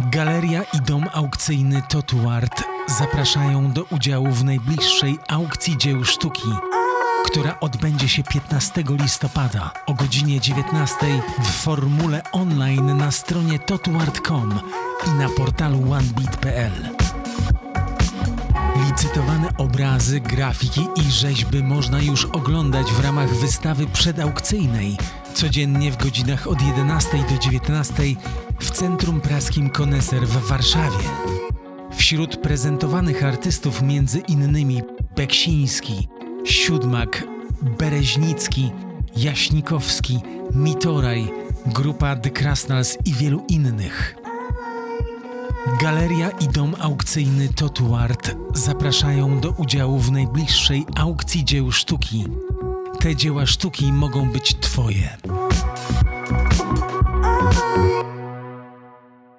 Galeria i dom aukcyjny Totuart zapraszają do udziału w najbliższej aukcji dzieł sztuki, która odbędzie się 15 listopada o godzinie 19 w formule online na stronie totuart.com i na portalu onebeat.pl. Obrazy, grafiki i rzeźby można już oglądać w ramach wystawy przedaukcyjnej codziennie w godzinach od 11 do 19 w Centrum Praskim Koneser w Warszawie. Wśród prezentowanych artystów między innymi Beksiński, Siódmak, Bereźnicki, Jaśnikowski, Mitoraj, grupa The Krasnals i wielu innych. Galeria i dom aukcyjny Totuart zapraszają do udziału w najbliższej aukcji dzieł sztuki. Te dzieła sztuki mogą być Twoje.